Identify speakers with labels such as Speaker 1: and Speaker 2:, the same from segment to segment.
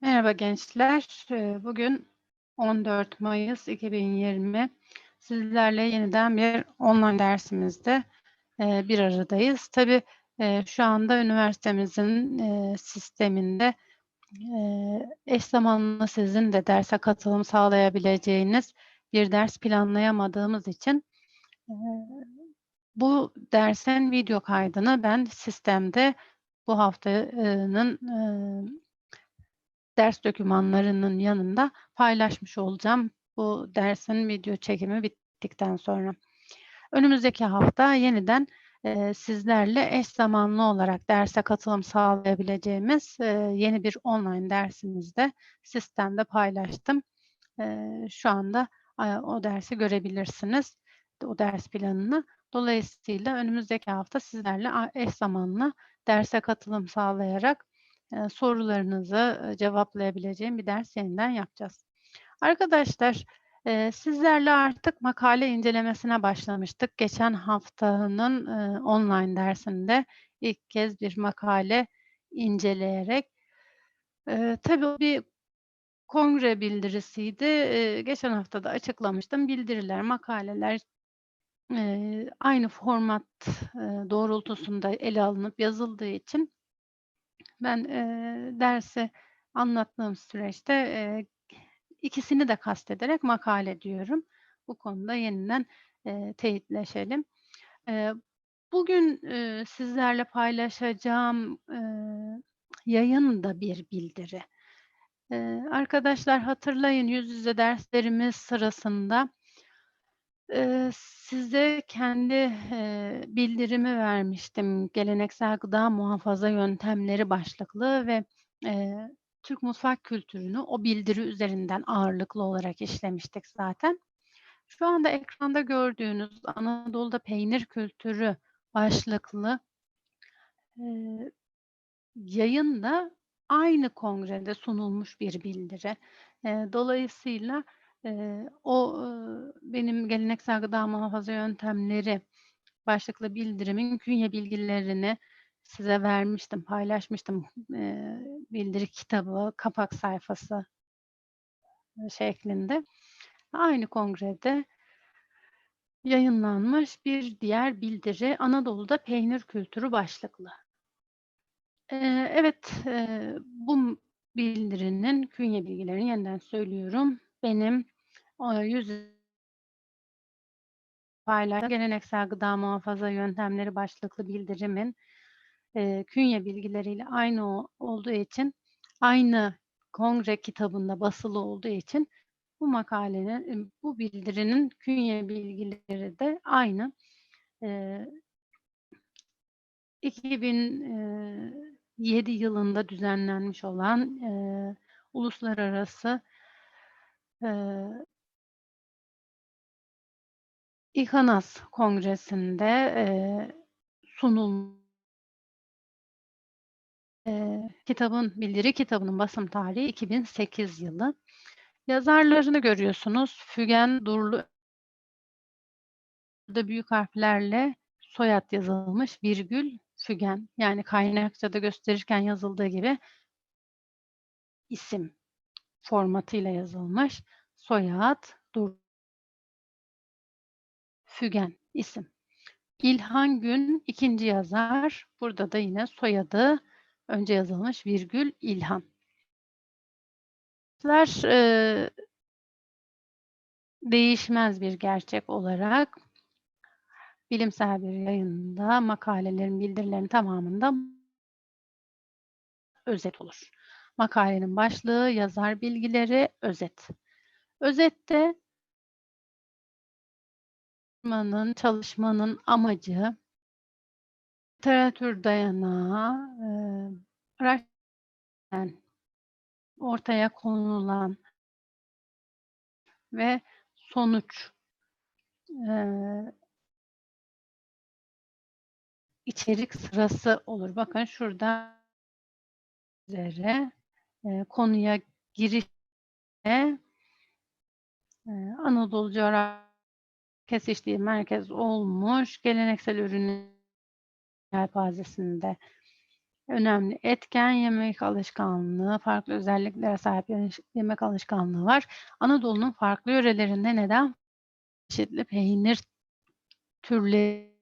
Speaker 1: Merhaba gençler. Eee, Bugün 14 Mayıs 2020. Sizlerle yeniden bir online dersimizde eee, bir aradayız. Tabii eee, şu anda üniversitemizin eee, sisteminde eş zamanlı sizin de derse katılım sağlayabileceğiniz bir ders planlayamadığımız için bu dersin video kaydını ben sistemde bu haftanın ders dokümanlarının yanında paylaşmış olacağım bu dersin video çekimi bittikten sonra. Önümüzdeki hafta yeniden eee, sizlerle eş zamanlı olarak derse katılım sağlayabileceğimiz eee, yeni bir online dersimizde sistemde paylaştım. Eee, şu anda eee, o dersi görebilirsiniz, o ders planını. Dolayısıyla önümüzdeki hafta sizlerle eş zamanlı derse katılım sağlayarak sorularınızı cevaplayabileceğim bir ders yeniden yapacağız. Arkadaşlar, sizlerle artık makale incelemesine başlamıştık. Geçen haftanın online dersinde ilk kez bir makale inceleyerek. Tabii bir kongre bildirisiydi. Geçen hafta da açıklamıştım. Bildiriler, makaleler aynı format doğrultusunda ele alınıp yazıldığı için ben eee, dersi anlattığım süreçte eee, ikisini de kastederek makale diyorum. Bu konuda yeniden eee, teyitleşelim. Eee, bugün eee, sizlerle paylaşacağım eee, yayın da bir bildiri. Eee, arkadaşlar hatırlayın yüz yüze derslerimiz sırasında Size kendi, bildirimi vermiştim. Geleneksel gıda muhafaza yöntemleri başlıklı ve, Türk mutfak kültürünü o bildiri üzerinden ağırlıklı olarak işlemiştik zaten. Şu anda ekranda gördüğünüz Anadolu'da peynir kültürü başlıklı, eee, yayın da aynı kongrede sunulmuş bir bildiri. Eee, dolayısıyla, o, benim geleneksel gıda muhafaza yöntemleri başlıklı bildirimin künye bilgilerini size vermiştim, paylaşmıştım. Bildiri kitabı, kapak sayfası şeklinde. Aynı kongrede yayınlanmış bir diğer bildiri Anadolu'da peynir kültürü başlıklı. Evet, bu bildirinin künye bilgilerini yeniden söylüyorum. Benim, yüz paylaştığım geleneksel gıda muhafaza yöntemleri başlıklı bildirimin, eee, künye bilgileriyle aynı olduğu için, aynı kongre kitabında basılı olduğu için bu makalenin, bu bildirinin künye bilgileri de aynı. Eee 2007 yılında düzenlenmiş olan, eee, uluslararası, eee İHANAS Kongresi'nde, eee, sunul Eee, kitabın, bildiri kitabının basım tarihi 2008 yılı. Yazarlarını görüyorsunuz. Fügen Durlu da büyük harflerle soyad yazılmış, virgül Fügen. Yani kaynakçada gösterirken yazıldığı gibi isim formatıyla yazılmış. Soyad Dur Fügen isim. İlhan Gün ikinci yazar. Burada da yine soyadı önce yazılmış virgül İlhan. Eee, değişmez bir gerçek olarak bilimsel bir yayında makalelerin, bildirilerin tamamında özet olur. Makalenin başlığı, yazar bilgileri, özet. Özette çalışmanın, çalışmanın amacı, literatür dayanağı, araştırmadan ortaya konulan ve sonuç, eee içerik sırası olur. Bakın şurada üzere eee, konuya girişte eee, Anadolu coğrafya kesiştiği merkez olmuş geleneksel ürünün yelpazesinde önemli etken yemek alışkanlığı, farklı özelliklere sahip yemek alışkanlığı var. Anadolu'nun farklı yörelerinde neden çeşitli peynir türleri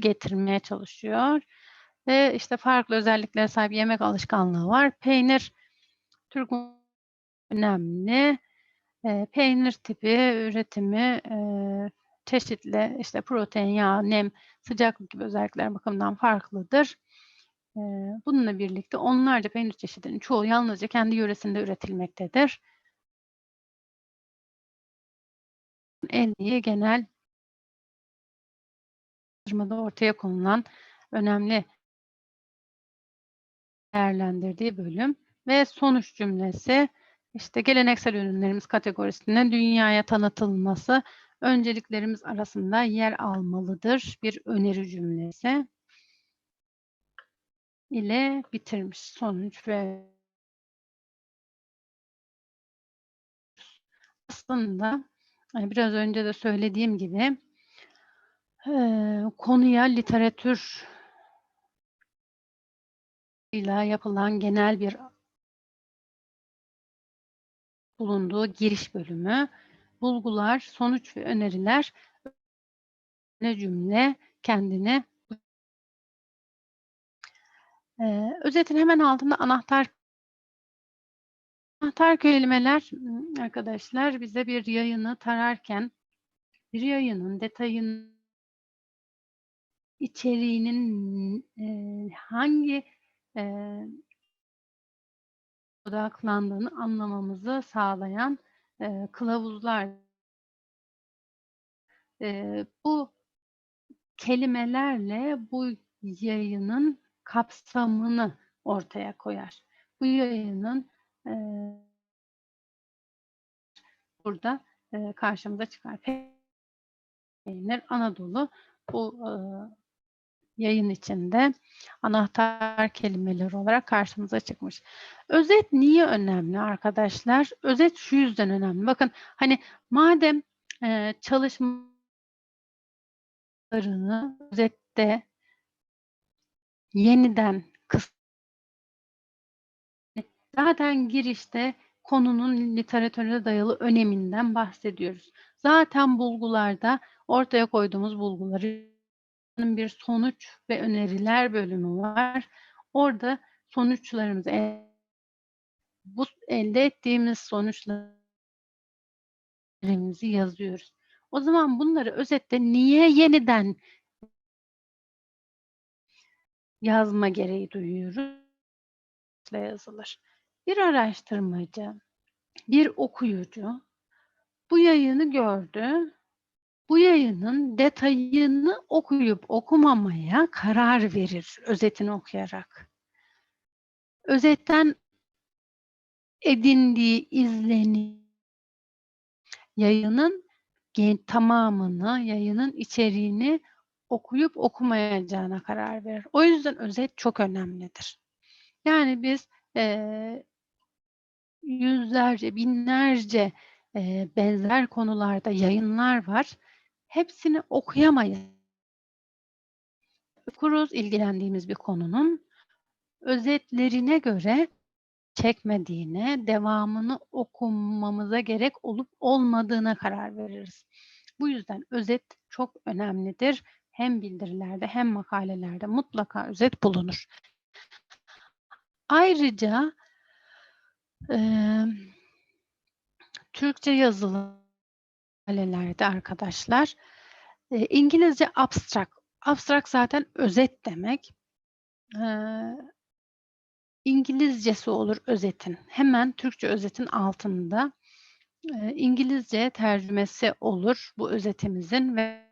Speaker 1: getirmeye çalışıyor ve işte farklı özelliklere sahip yemek alışkanlığı var. Peynir Türk önemli. Eee, peynir tipi üretimi, eee, çeşitli işte protein, yağ, nem, sıcaklık gibi özellikler bakımından farklıdır. Eee, bununla birlikte onlarca peynir çeşidinin çoğu yalnızca kendi yöresinde üretilmektedir. En iyi genel ortaya konulan önemli değerlendirdiği bölüm ve sonuç cümlesi işte geleneksel ürünlerimiz kategorisinde dünyaya tanıtılması önceliklerimiz arasında yer almalıdır. Bir öneri cümlesi ile bitirmiş sonuç ve aslında hani biraz önce de söylediğim gibi eee, konuya literatür ile yapılan genel bir bulunduğu giriş bölümü, bulgular, sonuç ve öneriler ne cümle kendini Eee, özetin hemen altında anahtar anahtar kelimeler ımm, arkadaşlar bize bir yayını tararken bir yayının detayın içeriğinin eee, hangi eee odaklandığını anlamamızı sağlayan eee, kılavuzlar. Eee, bu kelimelerle bu yayının kapsamını ortaya koyar. Bu yayının eee burada eee, karşımıza çıkar. Peynir Anadolu bu eee, yayın içinde anahtar kelimeler olarak karşımıza çıkmış. Özet niye önemli arkadaşlar? Özet şu yüzden önemli. Bakın hani madem eee çalışmalarını özette yeniden kıs zaten girişte konunun literatüre dayalı öneminden bahsediyoruz. Zaten bulgularda ortaya koyduğumuz bulguları bir sonuç ve öneriler bölümü var. Orada sonuçlarımızı e bu elde ettiğimiz sonuçlarımızı yazıyoruz. O zaman bunları özette niye yeniden yazma gereği duyuyoruz? yazılır. Bir araştırmacı, bir okuyucu bu yayını gördü. Bu yayının detayını okuyup okumamaya karar verir özetini okuyarak. Özetten edindiği izlenim yayının tamamını, yayının içeriğini okuyup okumayacağına karar verir. O yüzden özet çok önemlidir. Yani biz eee yüzlerce, binlerce eee, benzer konularda yayınlar var. Hepsini okuyamayız. Okuruz ilgilendiğimiz bir konunun özetlerine göre çekmediğine, devamını okumamıza gerek olup olmadığına karar veririz. Bu yüzden özet çok önemlidir. Hem bildirilerde hem makalelerde mutlaka özet bulunur. Ayrıca eee, Türkçe yazılı makalelerde arkadaşlar eee, İngilizce abstract. Abstract zaten özet demek. Eee, İngilizcesi olur özetin. Hemen Türkçe özetin altında eee, İngilizce tercümesi olur bu özetimizin ve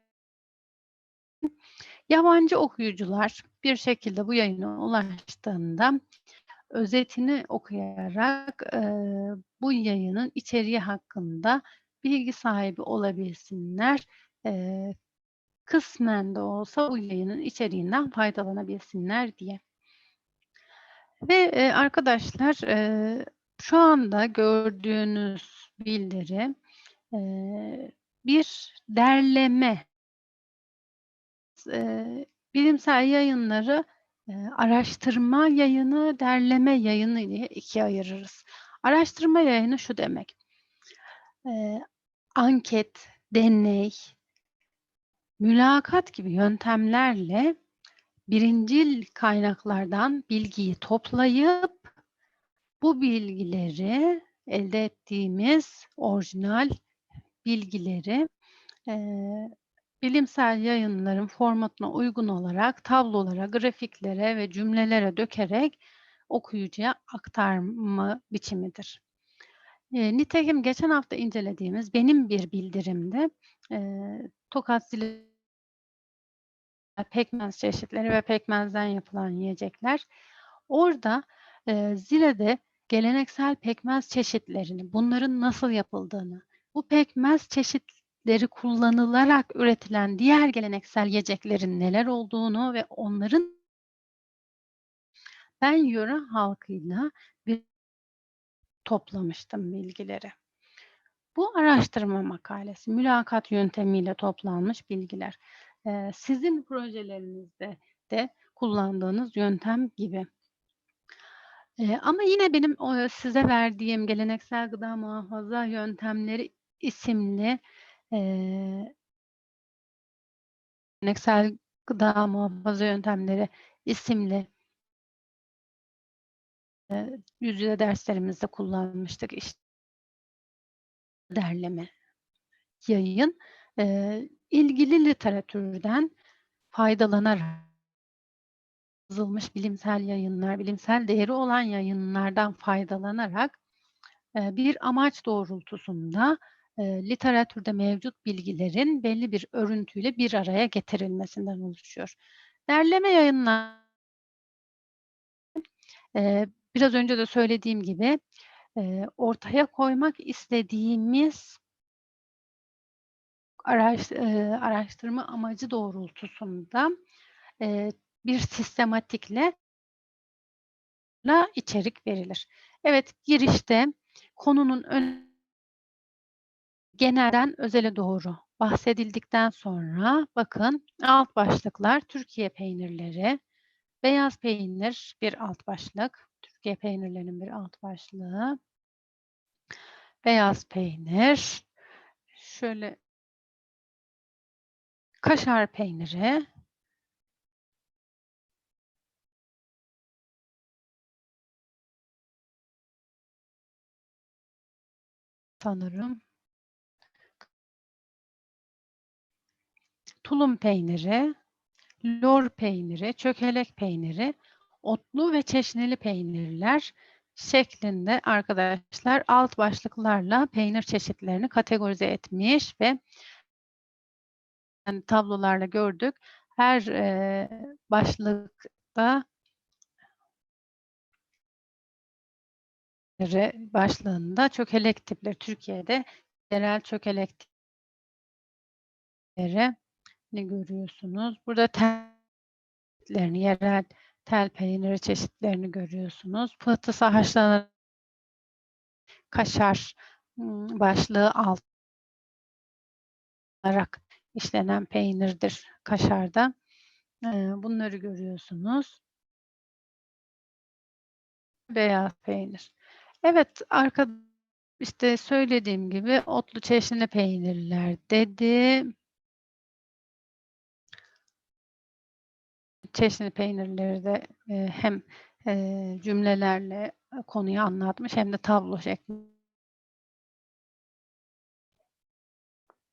Speaker 1: yabancı okuyucular bir şekilde bu yayına ulaştığında özetini okuyarak eee, bu yayının içeriği hakkında bilgi sahibi olabilsinler. Eee, kısmen de olsa bu yayının içeriğinden faydalanabilsinler diye. Ve eee, arkadaşlar eee, şu anda gördüğünüz bildiri eee, bir derleme. Eee, bilimsel yayınları Eee, araştırma yayını, derleme yayını diye ikiye ayırırız. Araştırma yayını şu demek: Eee, anket, deney, mülakat gibi yöntemlerle birincil kaynaklardan bilgiyi toplayıp bu bilgileri, elde ettiğimiz orijinal bilgileri, eee, bilimsel yayınların formatına uygun olarak tablolara, grafiklere ve cümlelere dökerek okuyucuya aktarma biçimidir. Nitekim geçen hafta incelediğimiz Benim Bir Bildirim'de, eee, Tokat Zile pekmez çeşitleri ve pekmezden yapılan yiyecekler. Orada, eee, Zile'de geleneksel pekmez çeşitlerini, bunların nasıl yapıldığını, bu pekmez çeşitleri kullanılarak üretilen diğer geleneksel yiyeceklerin neler olduğunu ve onların ben yöre halkıyla bir toplamıştım bilgileri. Bu araştırma makalesi, mülakat yöntemiyle toplanmış bilgiler. Eee, sizin projelerinizde de kullandığınız yöntem gibi. Eee, ama yine benim size verdiğim Geleneksel Gıda Muhafaza Yöntemleri isimli, eee Geleneksel Gıda Muhafaza Yöntemleri isimli yüz yüze derslerimizde kullanmıştık iş derleme yayın, eee, ilgili literatürden faydalanarak yazılmış bilimsel yayınlar, bilimsel değeri olan yayınlardan faydalanarak, eee, bir amaç doğrultusunda, eee, literatürde mevcut bilgilerin belli bir örüntüyle bir araya getirilmesinden oluşuyor. Derleme yayınlar Eee, biraz önce de söylediğim gibi, eee, ortaya koymak istediğimiz araş eee, araştırma amacı doğrultusunda, eee, bir sistematikle la içerik verilir. Evet, girişte konunun ön genelden özele doğru bahsedildikten sonra bakın alt başlıklar Türkiye peynirleri, beyaz peynir bir alt başlık, Türkiye peynirlerinin bir alt başlığı. Beyaz peynir, şöyle kaşar peyniri. Sanırım. Tulum peyniri, lor peyniri, çökelek peyniri, otlu ve çeşnili peynirler şeklinde arkadaşlar alt başlıklarla peynir çeşitlerini kategorize etmiş ve yani tablolarla gördük. Her, eee, başlıkta başlığında çökelek tipleri Türkiye'de yerel çökelek tipleri ni görüyorsunuz. Burada tel yerel tel peyniri çeşitlerini görüyorsunuz. Pıhtısı haşlanan kaşar, başlığı alt olarak işlenen peynirdir kaşarda. Bunları görüyorsunuz. Beyaz peynir. Evet, arka işte söylediğim gibi otlu çeşnili peynirler dedim. Çeşnili peynirleri de, eee, hem, eee, cümlelerle konuyu anlatmış hem de tablo şeklinde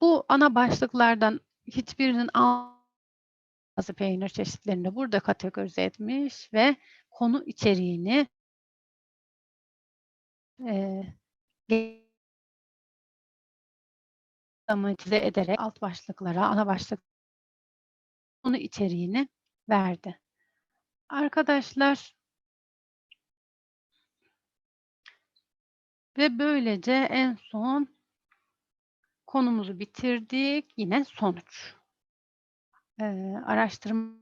Speaker 1: Bu ana başlıklardan hiçbirinin bazı peynir çeşitlerini burada kategorize etmiş ve konu içeriğini eee, ederek alt başlıklara, ana başlık konu içeriğini verdi. Arkadaşlar ve böylece en son konumuzu bitirdik. Yine sonuç. Eee, araştırma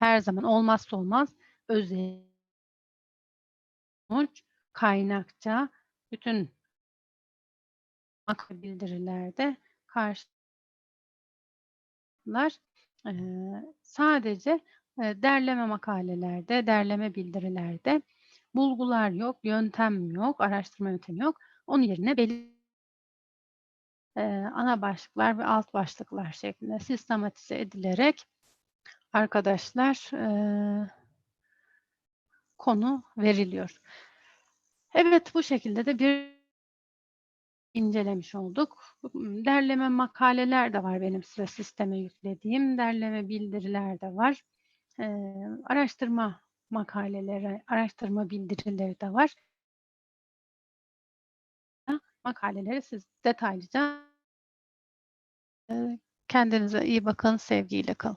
Speaker 1: her zaman olmazsa olmaz öze sonuç, kaynakça bütün bildirilerde karşı sadece derleme makalelerde, derleme bildirilerde bulgular yok, yöntem yok, araştırma yöntemi yok. Onun yerine belli eee, ana başlıklar ve alt başlıklar şeklinde sistematize edilerek arkadaşlar, konu veriliyor. Evet, bu şekilde de bir incelemiş olduk. Imm, derleme makaleler de var benim size sisteme yüklediğim. Derleme bildiriler de var. Eee, araştırma makaleleri, araştırma bildirileri de var. Makaleleri siz detaylıca Eee, kendinize iyi bakın, sevgiyle kalın.